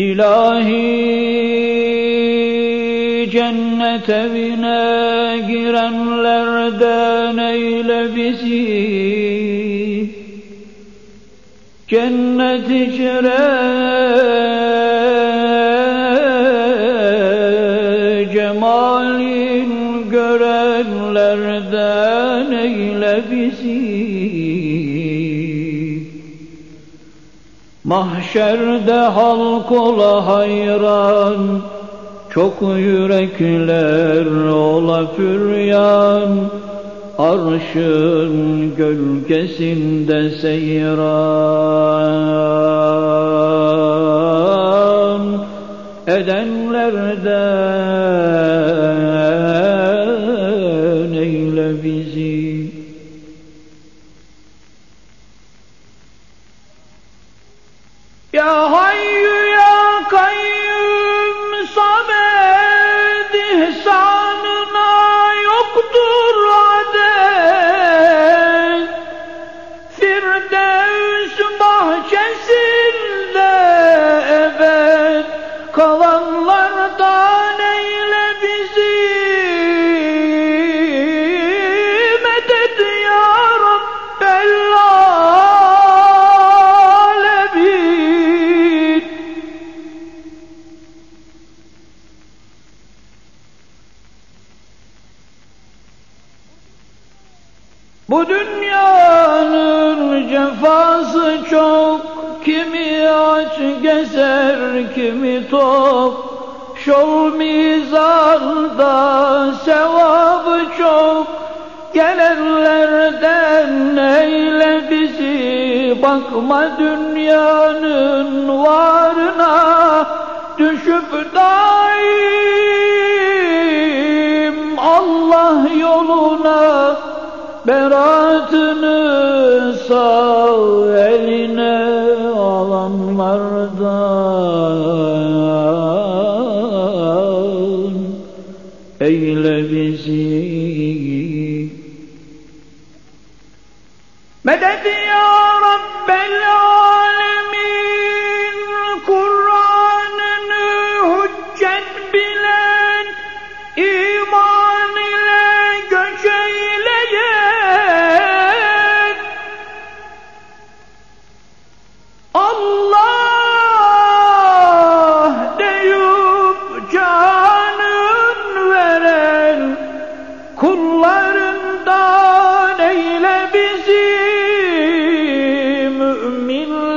İlahi cennet evine girenlerden eyle bizi? Cennet içre cemalin görenlerden eyle bizi Mahşerde halk ola hayran Çok yürekler ola füryan Arşın gölgesinde seyran. Edenlerden eyle bizi Bu dünyanın cefası çok. Kimi aç gezer kimi tok. Şol mizanda sevabı çok. Gelenlerden eyle bizi. Bakma dünyanın varına. Düşüp daim Allah yoluna Beratını sağ eline alanlardan. Eyle bizi. Medet ya Rabbel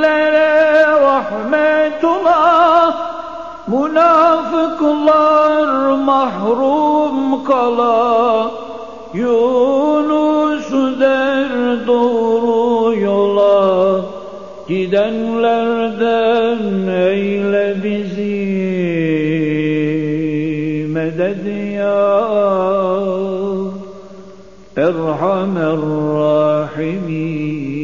müminlere rahmetullah münafıklar mahrum kala Yunus der doğru yola gidenlerden eyle bizi medet ya. Erhamer Rahimin